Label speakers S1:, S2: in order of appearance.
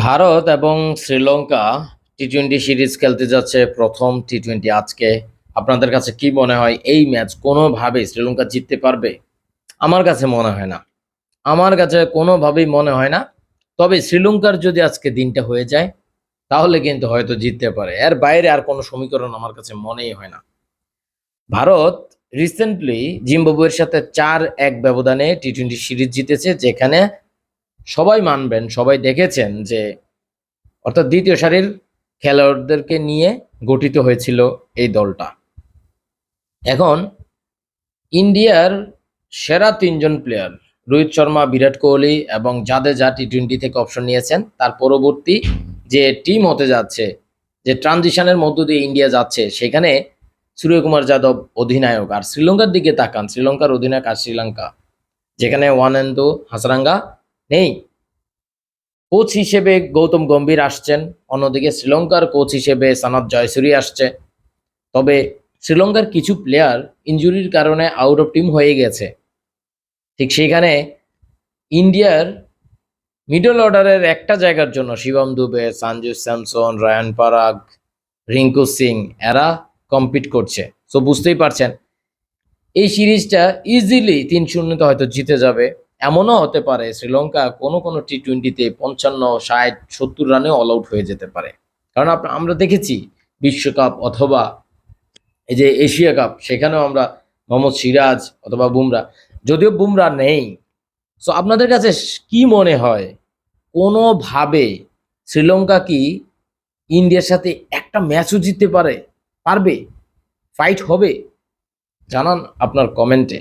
S1: ভারত এবং Sri Lanka T twenty series খেলতে যাচ্ছে প্রথম টি টোয়েন্টি আজকে। আপনাদের কাছে কি মনে হয়? এই ম্যাচ কোনোভাবে শ্রীলঙ্কা জিততে পারবে? আমার কাছে মনে হয় না। আমার কাছে কোনোভাবেই মনে হয় না। তবে শ্রীলঙ্কার যদি আজকে দিনটা হয়ে যায়, তাহলে কিন্তু হয়তো জিততে পারে। এর বাইরে আর কোনো সমীকরণ আমার কাছে মনেই হয় না। ভারত রিসেন্টলি জিম্বাবুয়ের সাথে চার এক ব্যবধানে টি টোয়েন্টি সিরিজ জিতেছে, যেখানে সবাই মানবেন, সবাই দেখেছেন যে অর্থাৎ দ্বিতীয় সারির খেলোয়াড়দেরকে নিয়ে গঠিত হয়েছিল এই দলটা। এখন ইন্ডিয়ার সেরা তিনজন প্লেয়ার রোহিত শর্মা, বিরাট কোহলি এবং জাদেজা টি টোয়েন্টি থেকে অপশন নিয়েছেন। তার পরবর্তী যে টিম হতে যাচ্ছে, যে ট্রানজিশনের মধ্য দিয়ে ইন্ডিয়া যাচ্ছে, সেখানে সূর্যকুমার যাদব অধিনায়ক আর শ্রীলঙ্কার দিকে তাকান। শ্রীলঙ্কার অধিনায়ক আর শ্রীলঙ্কা, যেখানে ওয়ানেন্দু হাসরাঙ্গা নেই। কোচ হিসেবে গৌতম গম্ভীর আসছেন। অন্যদিকে শ্রীলঙ্কার কোচ হিসেবে সানাত জয়সুরি আসছে। তবে শ্রীলঙ্কার কিছু প্লেয়ার ইনজুরির কারণে আউট অফ টিম হয়ে গেছে। ঠিক সেখানে ইন্ডিয়ার মিডল অর্ডারের একটা জায়গার জন্য শিবম দুবে, সঞ্জু স্যামসন, রায়ান পারাগ, রিঙ্কু সিং, এরা কম্পিট করছে। সো বুঝতেই পারছেন, এই সিরিজটা ইজিলি তিন শূন্যতে হয়তো জিতে যাবে। এমনও হতে পারে শ্রীলঙ্কা কোনো কোনো টি টোয়েন্টিতে পঞ্চান্ন, ষাট, সত্তর রানে অল আউট হয়ে যেতে পারে। কারণ আমরা দেখেছি বিশ্বকাপ অথবা এই যে এশিয়া কাপ, সেখানেও আমরা মোহাম্মদ সিরাজ অথবা বুমরা, যদিও বুমরা নেই। সো আপনাদের কাছে কি মনে হয়? কোনোভাবে শ্রীলঙ্কা কি ইন্ডিয়ার সাথে একটা ম্যাচও জিততে পারে? পারবে? ফাইট হবে? জানান আপনার কমেন্টে